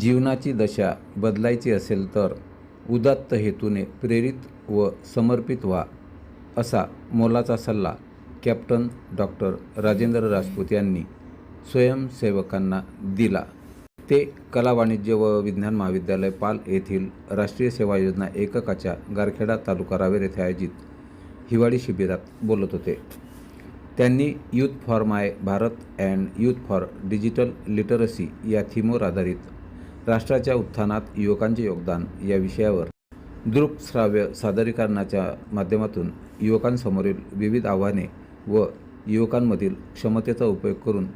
जीवनाची दशा बदलायची असेल तर उदात्त हेतूने प्रेरित व समर्पित व्हा असा मोलाचा सल्ला कॅप्टन डॉक्टर राजेंद्र राजपूत यांनी स्वयंसेवकांना दिला. ते कला वाणिज्य व विज्ञान महाविद्यालय पाल येथील राष्ट्रीय सेवा योजना एककाच्या गारखेडा तालुका रावेर येथे आयोजित हिवाळी शिबिरात बोलत होते. त्यांनी youth for my Bharat and youth for digital literacy या थीमवर आधारित राष्ट्राच्या उत्थानात युवकांचे योगदान या विषयावर दृकश्राव्य सादरीकरणाच्या माध्यमातून युवकांसमोरील विविध आव्हाने व युवकांमधील क्षमतेचा उपयोग करून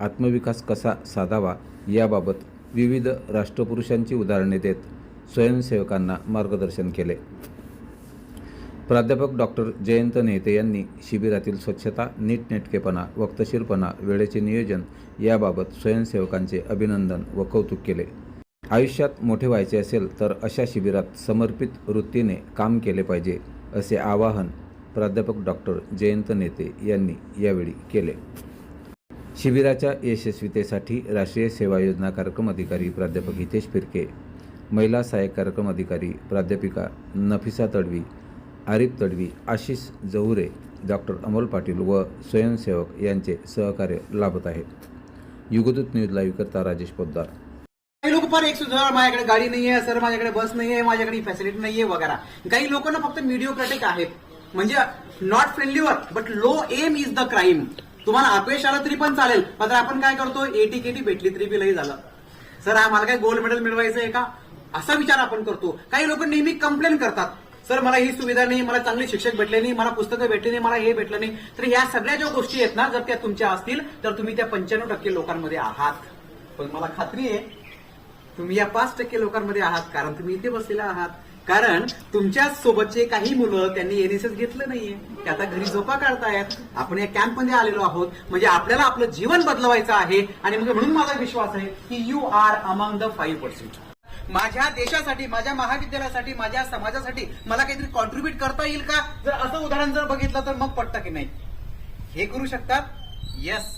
आत्मविकास कसा साधावा याबाबत विविध राष्ट्रपुरुषांची उदाहरणे देत स्वयंसेवकांना मार्गदर्शन केले. प्राध्यापक डॉक्टर जयंत नेते यांनी शिबिरातील स्वच्छता नीटनेटकेपणा वक्तशीरपणा वेळेचे नियोजन याबाबत स्वयंसेवकांचे अभिनंदन व कौतुक केले. आयुष्यात मोठे व्हायचे असेल तर अशा शिबिरात समर्पित वृत्तीने काम केले पाहिजे असे आवाहन प्राध्यापक डॉक्टर जयंत नेते यांनी यावेळी केले. शिबिराच्या यशस्वीतेसाठी राष्ट्रीय सेवा योजना कार्यक्रम अधिकारी प्राध्यापक हितेश फिरके महिला सहाय्यक कार्यक्रम अधिकारी प्राध्यापिका नफिसा तडवी आरिफ तडवी आशिष जहुरे डॉक्टर अमोल पाटील व स्वयंसेवक यांचे सहकार्य लाभत आहे युगदूत न्यूज लाईव्ह करता राजेश पोद्दार. लोक पण एक सुद्धा माझ्याकडे गाडी नाहीये सर माझ्याकडे बस नाहीये माझ्याकडे फॅसिलिटी नाहीये वगैरे. काही लोकांना फक्त मिडिओक्रेटिक आहेत. म्हणजे not फ्रेंडलीवर but low aim is the crime तुम्हाला अपयश आलं तरी पण चालेल मात्र आपण काय करतो? एटी केटी भेटली तरी बी लई झालं. सर हा मला काय गोल्ड मेडल मिळवायचं आहे का? असा विचार आपण करतो. काही लोक नेहमी कंप्लेन करतात. सर मला ही सुविधा नाही मला चांगले शिक्षक भेटले नाही मला पुस्तकं भेटली नाही मला हे भेटलं नाही. तर या सगळ्या ज्या गोष्टी आहेत ना जर त्या तुमच्या असतील तर तुम्ही त्या पंच्याण्णव टक्के लोकांमध्ये आहात. पण मला खात्री आहे तुम्ही या पाच टक्के लोकांमध्ये आहात कारण तुम्ही इथे बसलेला आहात. कारण तुमच्या सोबतचे काही मुलं त्यांनी एनएसएस घेतलं नाहीये. ते आता घरी झोपा काढतायत. आपण या कॅम्पमध्ये आलेलो आहोत. म्हणजे आपल्याला आपलं जीवन बदलवायचं आहे. आणि मग म्हणून माझा विश्वास आहे की you are among the five percent माझ्या देशासाठी माझ्या महाविद्यालयासाठी माझ्या समाजासाठी मला काहीतरी कॉन्ट्रीब्युट करता येईल का? जर असं उदाहरण जर बघितलं तर मग पटतं की नाही. हे करू शकतात? येस